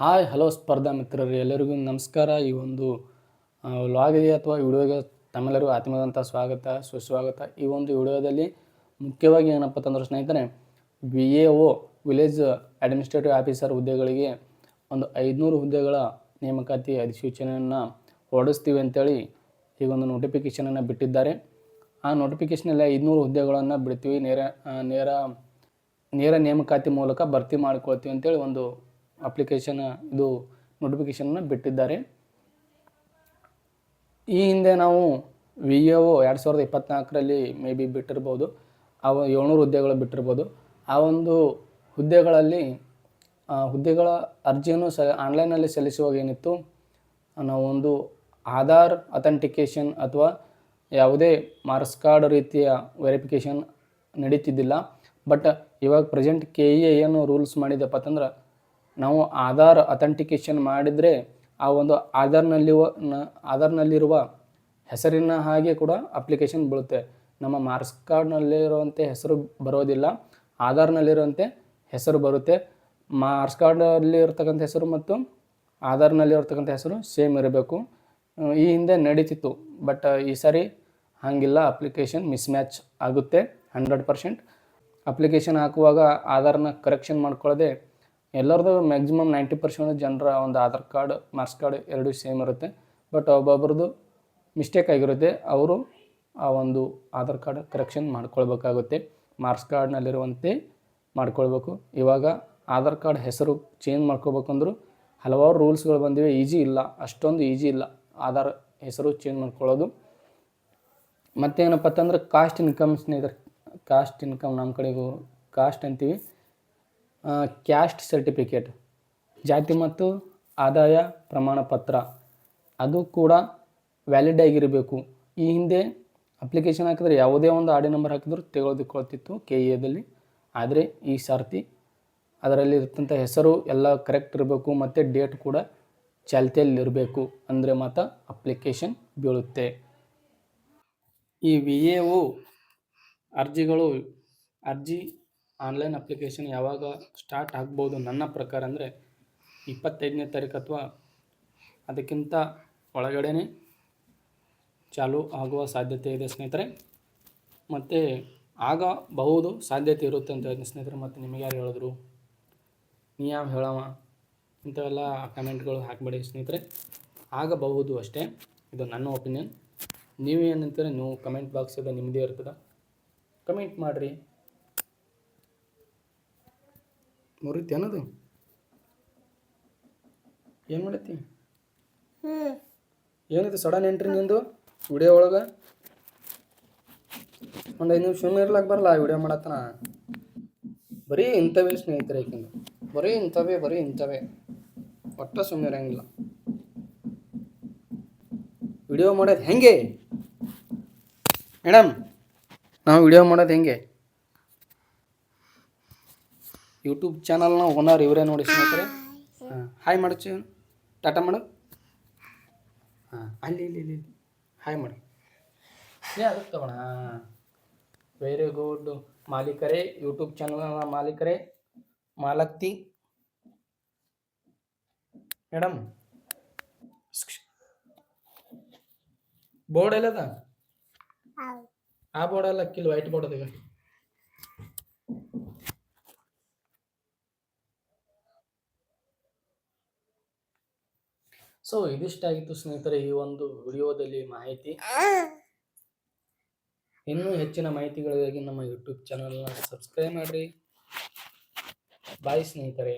Hi, hello ಸ್ಪರ್ಧಾ ಮಿತ್ರರು, ಎಲ್ಲರಿಗೂ ನಮಸ್ಕಾರ. ಈ ಒಂದು ವ್ಲಾಗಿಗೆ ಅಥವಾ ವಿಡಿಯೋಗೆ ತಮ್ಮೆಲ್ಲರಿಗೂ ಆತ್ಮದಂಥ ಸ್ವಾಗತ, ಸುಸ್ವಾಗತ. ಈ ಒಂದು ವಿಡಿಯೋದಲ್ಲಿ ಮುಖ್ಯವಾಗಿ ಏನಪ್ಪ ಅಂತಂದ್ರೆ ಸ್ನೇಹಿತರೆ B A O village administrative officer ಹುದ್ದೆಗಳಿಗೆ ಒಂದು ಐದುನೂರು ಹುದ್ದೆಗಳ ನೇಮಕಾತಿ ಅಧಿಸೂಚನೆಯನ್ನು ಹೊರಡಿಸ್ತೀವಿ ಅಂತೇಳಿ ಈಗ ಒಂದು ನೋಟಿಫಿಕೇಷನನ್ನು ಬಿಟ್ಟಿದ್ದಾರೆ. ಆ ನೋಟಿಫಿಕೇಶನಲ್ಲಿ ಐದುನೂರು ಹುದ್ದೆಗಳನ್ನು ಬಿಡ್ತೀವಿ. ನೇರ ನೇರ ನೇರ ನೇಮಕಾತಿ ಮೂಲಕ ಭರ್ತಿ ಮಾಡ್ಕೊಳ್ತೀವಿ ಅಂತೇಳಿ ಒಂದು ಅಪ್ಲಿಕೇಶನ್ ಇದು ನೋಟಿಫಿಕೇಶನ್ನ ಬಿಟ್ಟಿದ್ದಾರೆ. ಈ ಹಿಂದೆ ನಾವು ವಿ ಎ ಓ ಎರಡು ಸಾವಿರದ ಇಪ್ಪತ್ತ್ನಾಲ್ಕರಲ್ಲಿ ಮೇ ಬಿ ಬಿಟ್ಟಿರ್ಬೋದು, ಆ ಏಳ್ನೂರು ಹುದ್ದೆಗಳು ಬಿಟ್ಟಿರ್ಬೋದು. ಆ ಒಂದು ಹುದ್ದೆಗಳಲ್ಲಿ ಹುದ್ದೆಗಳ ಅರ್ಜಿಯನ್ನು ಸ ಆನ್ಲೈನಲ್ಲಿ ಸಲ್ಲಿಸುವಾಗ ಏನಿತ್ತು, ನಾವು ಒಂದು ಆಧಾರ್ ಅಥೆಂಟಿಕೇಷನ್ ಅಥವಾ ಯಾವುದೇ ಮಾರ್ಕ್ಸ್ ಕಾರ್ಡ್ ರೀತಿಯ ವೆರಿಫಿಕೇಷನ್ ನಡೀತಿದ್ದಿಲ್ಲ. ಬಟ್ ಇವಾಗ ಪ್ರೆಸೆಂಟ್ ಕೆ ಇ ಏನು ರೂಲ್ಸ್ ಮಾಡಿದಪ್ಪ ಅಂತಂದ್ರೆ ನಾವು ಆಧಾರ್ ಅಥೆಂಟಿಕೇಷನ್ ಮಾಡಿದರೆ ಆ ಒಂದು ಆಧಾರ್ನಲ್ಲಿರುವ ಆಧಾರ್ನಲ್ಲಿರುವ ಹೆಸರಿನ ಹಾಗೆ ಕೂಡ ಅಪ್ಲಿಕೇಶನ್ ಬೀಳುತ್ತೆ. ನಮ್ಮ ಮಾರ್ಕ್ಸ್ ಕಾರ್ಡ್ನಲ್ಲಿರುವಂತೆ ಹೆಸರು ಬರೋದಿಲ್ಲ. ಆಧಾರ್ನಲ್ಲಿರುವಂತೆ ಹೆಸರು ಬರುತ್ತೆ. ಮಾರ್ಕ್ಸ್ ಕಾರ್ಡಲ್ಲಿ ಇರ್ತಕ್ಕಂಥ ಹೆಸರು ಮತ್ತು ಆಧಾರ್ನಲ್ಲಿ ಇರ್ತಕ್ಕಂಥ ಹೆಸರು ಸೇಮ್ ಇರಬೇಕು. ಈ ಹಿಂದೆ ನಡೀತಿತ್ತು. ಬಟ್ ಈ ಸಾರಿ ಹಾಗಿಲ್ಲ. ಅಪ್ಲಿಕೇಶನ್ ಮಿಸ್ ಮ್ಯಾಚ್ ಆಗುತ್ತೆ. Hundred percent. ಅಪ್ಲಿಕೇಶನ್ ಹಾಕುವಾಗ ಆಧಾರ್ನ ಕರೆಕ್ಷನ್ ಮಾಡ್ಕೊಳ್ಳೋದೆ ಎಲ್ಲರದು ಮ್ಯಾಕ್ಸಿಮಮ್ ನೈಂಟಿ ಪರ್ಸೆಂಟ್ ಜನರ ಒಂದು ಆಧಾರ್ ಕಾರ್ಡ್, ಮಾರ್ಕ್ಸ್ ಕಾರ್ಡ್ ಎರಡೂ ಸೇಮ್ ಇರುತ್ತೆ. ಬಟ್ ಒಬ್ಬೊಬ್ರದ್ದು ಮಿಸ್ಟೇಕ್ ಆಗಿರುತ್ತೆ. ಅವರು ಆ ಒಂದು ಆಧಾರ್ ಕಾರ್ಡ್ ಕರೆಕ್ಷನ್ ಮಾಡ್ಕೊಳ್ಬೇಕಾಗುತ್ತೆ. ಮಾರ್ಕ್ಸ್ ಕಾರ್ಡ್ನಲ್ಲಿರುವಂತೆ ಮಾಡ್ಕೊಳ್ಬೇಕು. ಇವಾಗ ಆಧಾರ್ ಕಾರ್ಡ್ ಹೆಸರು ಚೇಂಜ್ ಮಾಡ್ಕೋಬೇಕಂದ್ರೂ ಹಲವಾರು ರೂಲ್ಸ್ಗಳು ಬಂದಿವೆ. ಈಜಿ ಇಲ್ಲ. ಅಷ್ಟೊಂದು ಈಜಿ ಇಲ್ಲ. ಆಧಾರ್ ಹೆಸರು ಚೇಂಜ್ ಮಾಡ್ಕೊಳ್ಳೋದು. ಮತ್ತೇನಪ್ಪ ಅಂತಂದ್ರೆ ಕಾಸ್ಟ್ ಇನ್ಕಮ್ ಸ್ನೇಹಿತರೆ ಕಾಸ್ಟ್ ಇನ್ಕಮ್ ನಮ್ಮ ಕಡೆಗೂ ಕಾಸ್ಟ್ ಅಂತೀವಿ. ಕ್ಯಾಸ್ಟ್ ಸರ್ಟಿಫಿಕೇಟ್ ಜಾತಿ ಮತ್ತು ಆದಾಯ ಪ್ರಮಾಣ ಪತ್ರ ಅದು ಕೂಡ ವ್ಯಾಲಿಡ್ ಆಗಿರಬೇಕು. ಈ ಹಿಂದೆ ಅಪ್ಲಿಕೇಶನ್ ಹಾಕಿದ್ರೆ ಯಾವುದೇ ಒಂದು ಆಡಿ ನಂಬರ್ ಹಾಕಿದ್ರು ತೆಗೆದುಕೊಳ್ತಿತ್ತು ಕೆ ಎದಲ್ಲಿ ಆದರೆ ಈ ಸರ್ತಿ ಅದರಲ್ಲಿ ಇರ್ತಂಥ ಹೆಸರು ಎಲ್ಲ ಕರೆಕ್ಟ್ ಇರಬೇಕು ಮತ್ತು ಡೇಟ್ ಕೂಡ ಚಾಲ್ತಿಯಲ್ಲಿರಬೇಕು ಅಂದರೆ ಮಾತ್ರ ಅಪ್ಲಿಕೇಶನ್ ಬೀಳುತ್ತೆ. ಈ ವಿ ಎ ಅರ್ಜಿಗಳು ಅರ್ಜಿ ಆನ್ಲೈನ್ ಅಪ್ಲಿಕೇಶನ್ ಯಾವಾಗ ಸ್ಟಾರ್ಟ್ ಆಗ್ಬೋದು ನನ್ನ ಪ್ರಕಾರ ಅಂದರೆ ಇಪ್ಪತ್ತೈದನೇ ತಾರೀಕು ಅಥವಾ ಅದಕ್ಕಿಂತ ಒಳಗಡೆನೆ ಚಾಲು ಆಗುವ ಸಾಧ್ಯತೆ ಇದೆ ಸ್ನೇಹಿತರೆ. ಮತ್ತು ಆಗಬಹುದು ಸಾಧ್ಯತೆ ಇರುತ್ತೆ ಅಂತ ಸ್ನೇಹಿತರೆ. ಮತ್ತು ನಿಮಗೆ ಯಾರು ಹೇಳಿದ್ರು? ನೀ ಯಾವ ಹೇಳವ? ಇಂಥವೆಲ್ಲ ಕಮೆಂಟ್ಗಳು ಹಾಕಬೇಡಿ ಸ್ನೇಹಿತರೆ. ಆಗಬಹುದು ಅಷ್ಟೇ. ಇದು ನನ್ನ ಒಪಿನಿಯನ್. ನೀವು ಏನಂತೀರ ನೀವು ಕಮೆಂಟ್ ಬಾಕ್ಸ್ ಇದೆ ನಿಮ್ಮದೇ ಇರ್ತದೆ. ಕಮೆಂಟ್ ಮಾಡಿರಿ. ಮುರಿತಿ ಅನ್ನೋದು? ಏನು ಮಾಡತ್ತಿ? ಏನಿದು ಸಡನ್ ಎಂಟ್ರಿ ನಿಂದು ವಿಡಿಯೋ ಒಳಗೆ? ಒಂದು ಐದು ನಿಮಿಷ ಸುಮ್ಮನೆ ಇರ್ಲಾಕ ಬರಲ್ಲ ವಿಡಿಯೋ ಮಾಡತ್ತನ? ಬರೀ ಇಂಥವೇ ಸ್ನೇಹಿತರೆ ಐಕಿಂದು ಬರೀ ಇಂಥವೇ ಬರೀ ಇಂಥವೇ. ಒಟ್ಟ ಸುಮ್ಮನೆ ಇರಂಗಿಲ್ಲ. ವಿಡಿಯೋ ಮಾಡೋದು ಹೆಂಗೆ? ಮೇಡಮ್ ನಾವು ವಿಡಿಯೋ ಮಾಡೋದು ಹೆಂಗೆ? ಯೂಟ್ಯೂಬ್ ಚಾನಲ್ನ ಓನರ್ ಇವರೇ ನೋಡಿ ಸ್ನೇಹಿತರೆ. ಹಾಂ ಹಾಯ್ ಮಾಡಚ್ಚು ಟಾಟಾ ಮಾಡು. ಹಾಂ ಅಲ್ಲಿ ಇಲ್ಲಿ ಇಲ್ಲಿ. ಹಾಯ್ ಮಾಡಿ. ಏ ಅದಕ್ಕೆ ತಗೋಣ. ವೆರಿ ಗುಡ್ ಮಾಲೀಕರೇ ಯೂಟ್ಯೂಬ್ ಚಾನಲ್ನ ಮಾಲೀಕರೇ ಮಾಲಕ್ತಿ. ಮೇಡಮ್. ಬೋರ್ಡ್ ಎಲ್ಲದ? ಆ ಬೋರ್ಡ್ ಅಲ್ಲ ಕಿಲ್ ವೈಟ್ ಬೋರ್ಡ್ ಅದ ಸೊ ಇದಿಷ್ಟಾಗಿತ್ತು ಸ್ನೇಹಿತರೆ ಈ ಒಂದು ವಿಡಿಯೋದಲ್ಲಿ ಮಾಹಿತಿ. ಇನ್ನೂ ಹೆಚ್ಚಿನ ಮಾಹಿತಿಗಳಿಗಾಗಿ ನಮ್ಮ ಯೂಟ್ಯೂಬ್ ಚಾನಲ್ನ ಸಬ್ಸ್ಕ್ರೈಬ್ ಮಾಡಿರಿ. ಬಾಯ್ ಸ್ನೇಹಿತರೆ.